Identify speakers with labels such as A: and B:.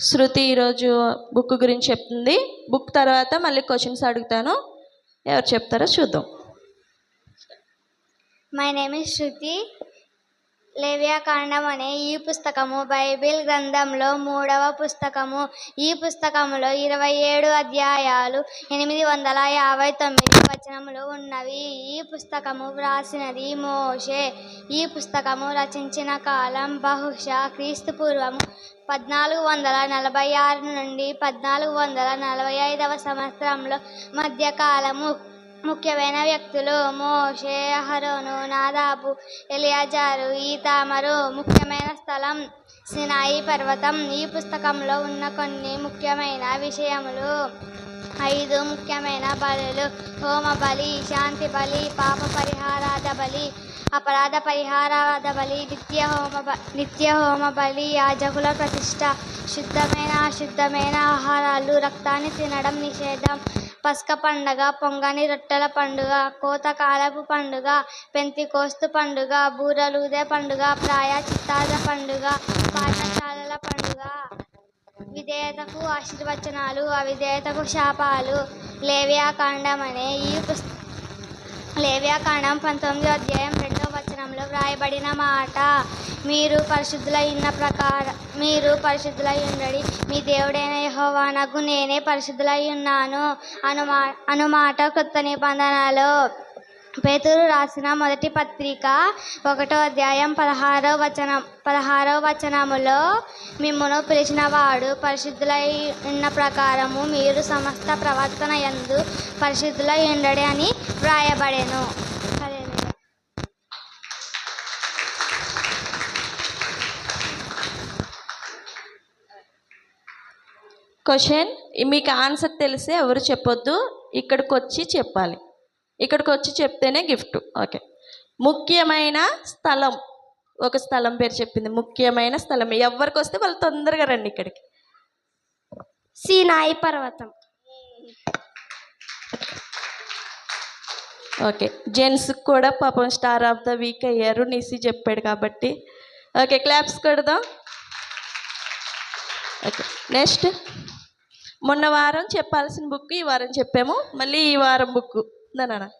A: శృతి ఈరోజు బుక్ గురించి చెప్తుంది. బుక్ తర్వాత మళ్ళీ క్వశ్చన్స్ అడుగుతాను. ఎవరు చెప్తారో చూద్దాం.
B: మై నేమ్ ఇస్ శృతి లేవ్యాకాండం అనే ఈ పుస్తకము బైబిల్ గ్రంథంలో మూడవ పుస్తకము. ఈ పుస్తకములో ఇరవై ఏడు అధ్యాయాలు ఎనిమిది వందల యాభై తొమ్మిది వచనములు ఉన్నవి. ఈ పుస్తకము వ్రాసినది మోషే. ఈ పుస్తకము రచించిన కాలం బహుశా క్రీస్తు పూర్వము. పద్నాలుగు వందల నలభై ఆరు నుండి పద్నాలుగు వందల నలభై ఐదవ సంవత్సరంలో మధ్యకాలము. ముఖ్యమైన వ్యక్తులు మోషే అహరోను నాదాబు ఎలియాజారు ఈతామరు ముఖ్యమైన స్థలం సినాయి పర్వతం. ఈ పుస్తకంలో ఉన్న కొన్ని ముఖ్యమైన విషయములు. ఐదు ముఖ్యమైన బలులు. హోమ బలి శాంతి బలి పాప పరిహారాద బలి అపరాధ పరిహారాద బలి నిత్య హోమ బ నిత్య హోమ బలి యాజకుల ప్రతిష్ట శుద్ధమైన అశుద్ధమైన ఆహారాలు రక్తాన్ని తినడం నిషేధం పస్క పండగ పొంగని రొట్టెల పండుగ కోతకాలపు పండుగ పెంతికోస్తు పండుగ బూరలూదే పండుగ ప్రాయచిత్తాద పండుగ పాఠశాలల పండుగ. విధేయతకు ఆశీర్వచనాలు అవిధేయతకు శాపాలు. లేవ్యాకాండం అనే ఈ పుస్త లేవ్యాకాండం పంతొమ్మిదో అధ్యాయం వ్రాయబడిన మాట. మీరు పరిశుద్ధులైన ఉన్న ప్రకారం మీరు పరిశుద్ధులై ఉండడి. మీ దేవుడైన యహోవానకు నేనే పరిశుద్ధులై ఉన్నాను. అనుమా అనుమాట కొత్త నిబంధనలో పేతురు రాసిన మొదటి పత్రిక ఒకటో అధ్యాయం పదహారో వచనం పదహారో వచనములో మిమ్మను పిలిచిన వాడు పరిశుద్ధులై ఉన్న ప్రకారము మీరు సమస్త ప్రవర్తన ఎందు పరిశుద్ధులై ఉండడి అని వ్రాయబడెను.
A: క్వశ్చన్ మీకు ఆన్సర్ తెలిస్తే ఎవరు చెప్పొద్దు. ఇక్కడికి వచ్చి చెప్పాలి. ఇక్కడికి వచ్చి చెప్తేనే గిఫ్ట్ ఓకే ముఖ్యమైన స్థలం. ఒక స్థలం పేరు చెప్పింది. ముఖ్యమైన స్థలం. ఎవరికి వస్తే వాళ్ళు తొందరగా రండి ఇక్కడికి.
B: సీనాయి పర్వతం.
A: ఓకే జెంట్స్కి కూడా పాపం స్టార్ ఆఫ్ ద వీక్ అయ్యారు. నిసి చెప్పాడు కాబట్టి. ఓకే క్లాప్స్ కొడదాం. ఓకే నెక్స్ట్ మొన్న వారం చెప్పాల్సిన బుక్ ఈ వారం చెప్పాము. మళ్ళీ ఈ వారం బుక్. నాన్న